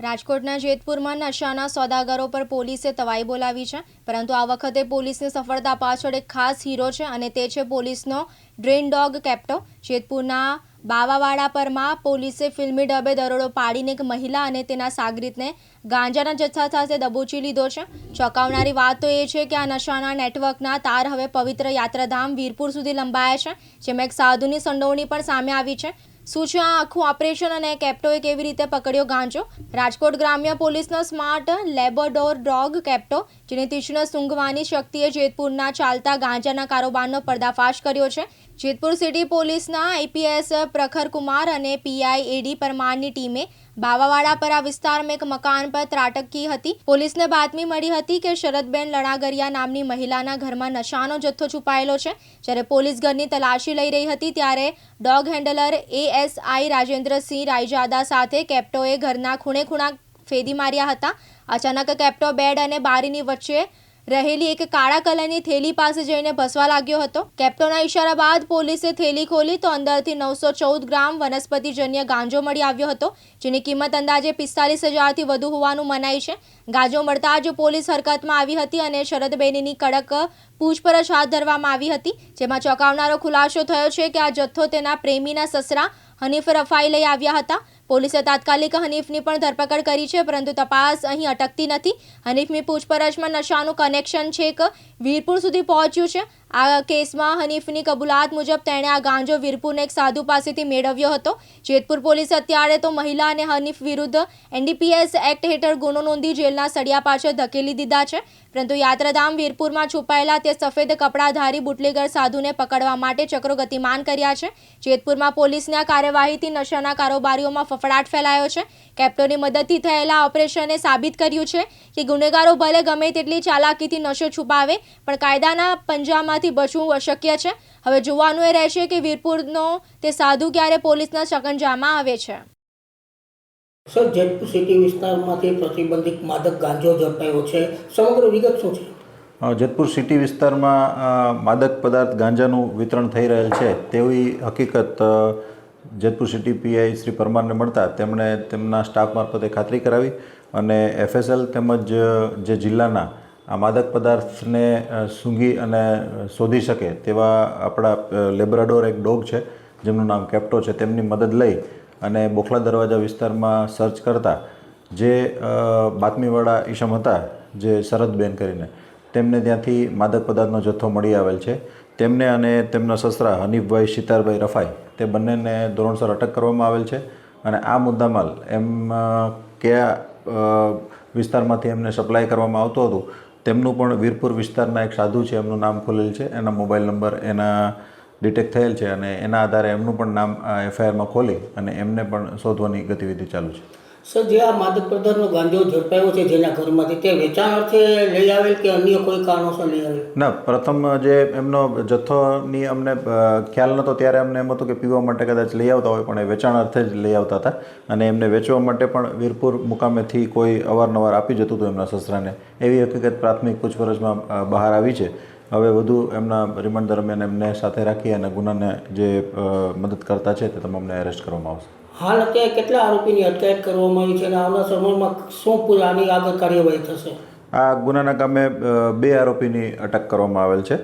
રાજકોટના જેતપુરમાં નશાના સોદાગરો પર પોલીસે તવાઈ બોલાવી છે. પરંતુ આ વખતે પોલીસની સફળતા પાછળ એક ખાસ હીરો છે અને તે છે પોલીસનો ડ્રેન ડોગ કેપ્ટો. જેતપુરના બાવાવાડા પરમાં પોલીસે ફિલ્મી ડબે દરોડો પાડીને એક મહિલા અને તેના સાગરીતને ગાંજાના જથ્થા સાથે દબોચી લીધો છે. ચોંકાવનારી વાત તો એ છે કે આ નશાના નેટવર્કના તાર હવે પવિત્ર યાત્રાધામ વીરપુર સુધી લંબાયા છે, જેમાં એક સાધુની સંડોવણી પણ સામે આવી છે. શું છે આ આખું ઓપરેશન અને કેપ્ટોએ કેવી રીતે પકડ્યો ગાંજો? રાજકોટ ગ્રામ્ય પોલીસનો સ્માર્ટ લેબોડોર ડોગ કેપ્ટો જેની તીક્ષ્ણ સૂંઘવાની શક્તિએ જેતપુરના ચાલતા ગાંજાના કારોબારનો પર્દાફાશ કર્યો છે. જેતપુર સિટી પોલીસના આઈપીએસ પ્રખર કુમાર અને પીઆઈ એડી પરમારની ટીમે બાવાવાડા પર આ વિસ્તારમાં એક મકાન પર ત્રાટકી હતી. પોલીસને બાતમી મળી હતી કે શરદબેન લણાગરિયા નામની મહિલાના ઘરમાં નશાનો જથ્થો છુપાયેલો છે. જ્યારે પોલીસ ઘરની તલાશી લઈ રહી હતી ત્યારે dog handler ASI Rajendrasinh Raizada સાથે કેપ્ટોએ ઘરના ખૂણે ખૂણા ફેદી માર્યા હતા. અચાનક કેપ્ટો બેડ અને બારીની વચ્ચે રહેલી એક કાળા કલરની થેલી પાસે જઈને ભસવા લાગ્યો હતો. કેપ્ટોના ઈશારા બાદ પોલીસે થેલી ખોલી તો અંદરથી નવસો ચૌદ ગ્રામ વનસ્પતિજન્ય ગાંજો મળી આવ્યો હતો, જેની કિંમત અંદાજે પિસ્તાલીસ હજારથી વધુ હોવાનું મનાય છે. ગાંજો મળતા જ પોલીસ હરકતમાં આવી હતી અને શરદબેનીની કડક પૂછપરછ હાથ ધરવામાં આવી હતી, જેમાં ચોંકાવનારો ખુલાસો થયો છે કે આ જથ્થો તેના પ્રેમીના સસરા હનીફ રફાઈ લઈ આવ્યા હતા. પોલીસે તાત્કાલિક હનીફની પણ ધરપકડ કરી છે, પરંતુ તપાસ અહીં અટકતી નથી. હનીફની પૂછપરછમાં નશાનું કનેક્શન છેક વીરપુર સુધી પહોંચ્યું છે? આ કેસમાં હનીફની કબૂલાત મુજબ તેણે આ ગાંજો વીરપુરને એક સાધુ પાસેથી મેળવ્યો હતો. જેતપુર પોલીસે અત્યારે તો મહિલા અને હનીફ વિરુદ્ધ એનડીપીએસ એક્ટ હેઠળ ગુનો નોંધી જેલના સળિયા પાછળ ધકેલી દીધા છે. પરંતુ યાત્રાધામ વીરપુરમાં છુપાયેલા તે સફેદ કપડાધારી બુટલેગર સાધુને પકડવા માટે ચક્રો ગતિમાન કર્યા છે. જેતપુરમાં પોલીસની આ કાર્યવાહીથી નશાના કારોબારીઓમાં ફફડાટ ફેલાયો છે. કેપ્ટનની મદદથી થયેલા ઓપરેશને સાબિત કર્યું છે કે ગુનેગારો ભલે ગમે તેટલી ચાલાકીથી નશો છુપાવે પણ કાયદાના પંજામાંથી બચવું અશક્ય છે. હવે જોવાનું એ રહેશે કે વીરપુરનો તે સાધુ ક્યારે પોલીસના શકંજામાં આવે છે. સર જેતપુર સિટી વિસ્તારમાંથી પ્રતિબંધિત માદક ગાંજો ઝડપાયો છે. સમગ્ર વિગત શું છે? જેતપુર સિટી વિસ્તારમાં માદક પદાર્થ ગાંજાનું વિતરણ થઈ રહેલ છે. તેવી હકીકત જેતપુર સિટી પીઆઈ શ્રી પરમારને મળતા તેમણે તેમના સ્ટાફ મારફતે ખાતરી કરાવી અને એફએસએલ તેમજ જે જિલ્લાના આ માદક પદાર્થને સૂંઘી અને શોધી શકે તેવા આપણા લેબ્રાડોર એક ડોગ છે, જેમનું નામ કેપ્ટો છે, તેમની મદદ લઈ અને બોખલા દરવાજા વિસ્તારમાં સર્ચ કરતા જે બાતમીવાળા ઈશમ હતા, જે શરદબેન કરીને, તેમને ત્યાંથી માદક પદાર્થનો જથ્થો મળી આવેલ છે. તેમને અને તેમના સસરા હનીફભાઈ સિતારભાઈ રફાઈ, તે બંનેને ધોરણસર અટક કરવામાં આવેલ છે અને આ મુદ્દામાલ એમ કયા વિસ્તારમાંથી એમને સપ્લાય કરવામાં આવતું હતું તેમનું પણ વીરપુર વિસ્તારના એક સાધુ છે, એમનું નામ ખુલેલ છે, એના મોબાઈલ નંબર એના ડિટેક્ટ થયેલ છે અને એના આધારે એમનું પણ નામ એફઆઈઆરમાં ખોલી અને એમને પણ શોધવાની ગતિવિધિ ચાલુ છે. સર જે આ માદક પદાર્થનો ગાંજો ઝડપાયો છે જેના ઘરમાંથી તે વેચાણ અર્થે લઈ આવેલ કે અન્ય કોઈ કારણોસર લઈ આવેલ? ના, પ્રથમ જે એમનો જથ્થોની અમને ખ્યાલ નહોતો ત્યારે અમને એમ હતું કે પીવા માટે કદાચ લઈ આવતા હોય, પણ એ વેચાણ અર્થે જ લઈ આવતા હતા. અને એમને વેચવા માટે પણ વીરપુર મુકામેથી કોઈ અવારનવાર આપી જતું હતું એમના સસરાને એવી હકીકત પ્રાથમિક પૂછપરછમાં બહાર આવી છે. હવે વધુ એમના રિમાન્ડ દરમિયાન એમને સાથે રાખી અને ગુનાને જે મદદ કરતા છે તે તમામને એરેસ્ટ કરવામાં આવશે. હાલ અત્યારે કેટલા આરોપીની અટકાયત કરવામાં આવી છે અને આવનાર સમયમાં શું પુરાની આગળ કાર્યવાહી થશે? આ ગુનાના કામે બે આરોપીની અટક કરવામાં આવેલ છે.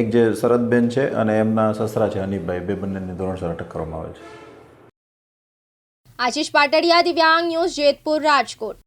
એક જે શરદબેન છે અને એમના સસરા છે અનિપભાઈ બે બંનેની ધોરણસર અટક કરવામાં આવેલ છે. આશીષ પાટડિયા દિવ્યાંગ ન્યૂઝ જેતપુર રાજકોટ.